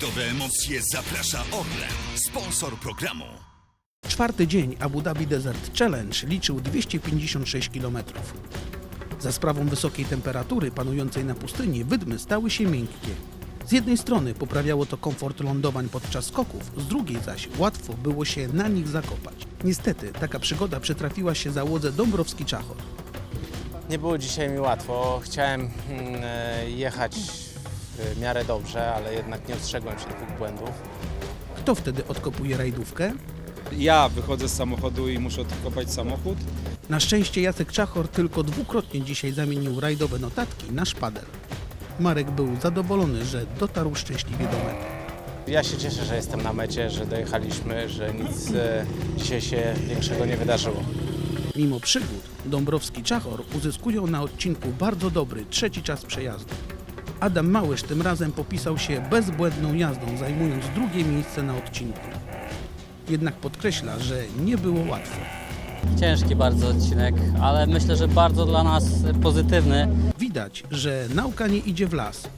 rajdowe emocje zaprasza Orlen, sponsor programu. Czwarty dzień Abu Dhabi Desert Challenge liczył 256 km. Za sprawą wysokiej temperatury panującej na pustyni wydmy stały się miękkie. Z jednej strony poprawiało to komfort lądowań podczas skoków, z drugiej zaś łatwo było się na nich zakopać. Niestety taka przygoda przytrafiła się załodze Dąbrowski Czachor. Nie było dzisiaj mi łatwo. Chciałem mm, e, jechać w miarę dobrze, ale jednak nie ostrzegłem się dwóch błędów. Kto wtedy odkopuje rajdówkę? Ja wychodzę z samochodu i muszę odkopać samochód. Na szczęście Jacek Czachor tylko dwukrotnie dzisiaj zamienił rajdowe notatki na szpadel. Marek był zadowolony, że dotarł szczęśliwie do mety. Ja się cieszę, że jestem na mecie, że dojechaliśmy, że nic e, dzisiaj się większego nie wydarzyło. Mimo przygód, Dąbrowski Czachor uzyskują na odcinku bardzo dobry trzeci czas przejazdu. Adam Małysz tym razem popisał się bezbłędną jazdą, zajmując drugie miejsce na odcinku. Jednak podkreśla, że nie było łatwo. Ciężki bardzo odcinek, ale myślę, że bardzo dla nas pozytywny. Widać, że nauka nie idzie w las.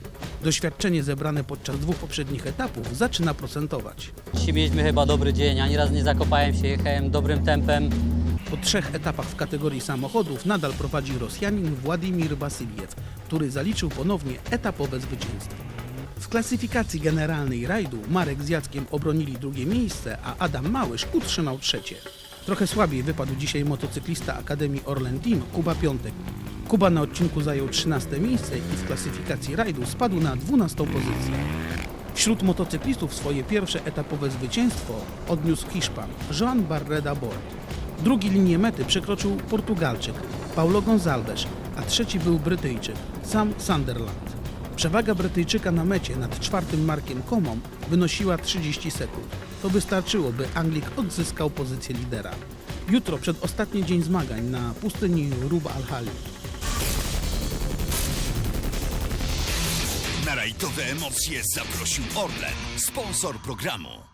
Doświadczenie zebrane podczas dwóch poprzednich etapów zaczyna procentować. Dzisiaj mieliśmy chyba dobry dzień, ani raz nie zakopałem się, jechałem dobrym tempem. Po trzech etapach w kategorii samochodów nadal prowadzi Rosjanin Władimir Wasiliew, który zaliczył ponownie etapowe zwycięstwo. W klasyfikacji generalnej rajdu Marek z Jackiem obronili drugie miejsce, a Adam Małysz utrzymał trzecie. Trochę słabiej wypadł dzisiaj motocyklista Akademii Orlen Team Kuba Piątek. Kuba na odcinku zajął 13 miejsce i w klasyfikacji rajdu spadł na 12 pozycję. Wśród motocyklistów swoje pierwsze etapowe zwycięstwo odniósł Hiszpan Joan Barreda Bort. Drugi linię mety przekroczył Portugalczyk Paulo Gonzalves, a trzeci był Brytyjczyk Sam Sunderland. Przewaga Brytyjczyka na mecie nad czwartym Markiem Komą wynosiła 30 sekund. To wystarczyło, by Anglik odzyskał pozycję lidera. Jutro przedostatni dzień zmagań na pustyni Rub al-Hali. Na rajdowe emocje zaprosił Orlen, sponsor programu.